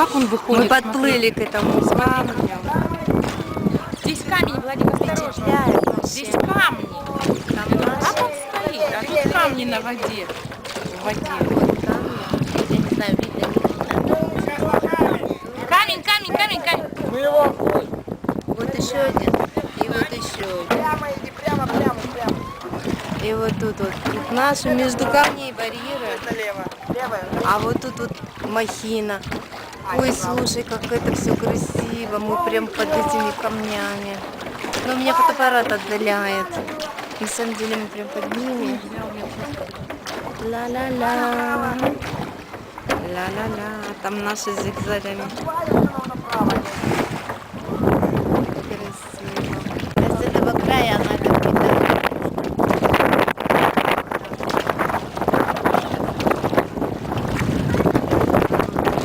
Как он выходит? Мы подплыли к этому камню. Здесь камень, Владик, осторожно. Здесь камни. Там А он стоит, а тут камни на воде. В воде. камни. Я не знаю, видно. Камень, камень, камень, камень. Вот еще один. И вот еще один. Прямо иди, прямо, прямо, прямо. И вот тут вот. Тут наши между камней барьеры. Налево. Левое. А вот тут вот махина. Ой, слушай, как это все красиво. Мы прям под этими камнями. Но у меня фотоаппарат отдаляет. На самом деле мы прям под ними. Ла-ла-ла. Ла-ла-ла. Там наши зигзагами. Красиво. А с этого края она как-то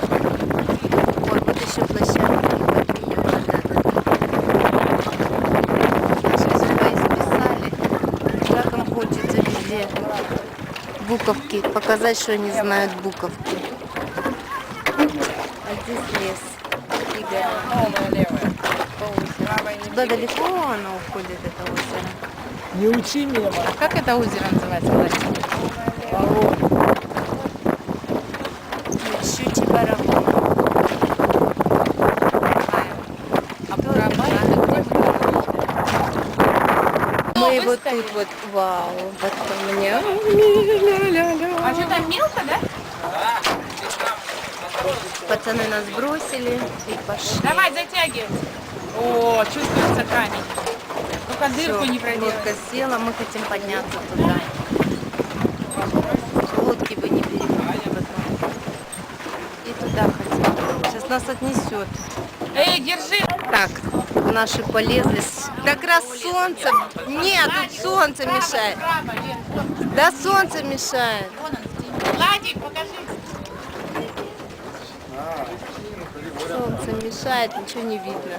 Ой, вот еще площадка. под неё надо. Сейчас сюда исписали. Как им хочется везде буковки. Показать, что они знают буковки. А здесь лес. Туда далеко оно уходит, это озеро? Не учи меня. А как это озеро называется, Владик? Щучий барабан. А? Мы вот тут вот, вау, вот там мне. Что там мелко, да? Пацаны нас бросили и пошли. Давай, затягивай. О, чувствуется камень. Только дырку Всё, не проделать. лодка села, мы хотим подняться туда. Лодки бы не потом. И туда хотим. Сейчас нас отнесет. Эй, держи. Так, наши полезли. Как раз солнце. Нет, тут солнце мешает. Да, солнце мешает. Владик, покажи. Солнце мешает, ничего не видно.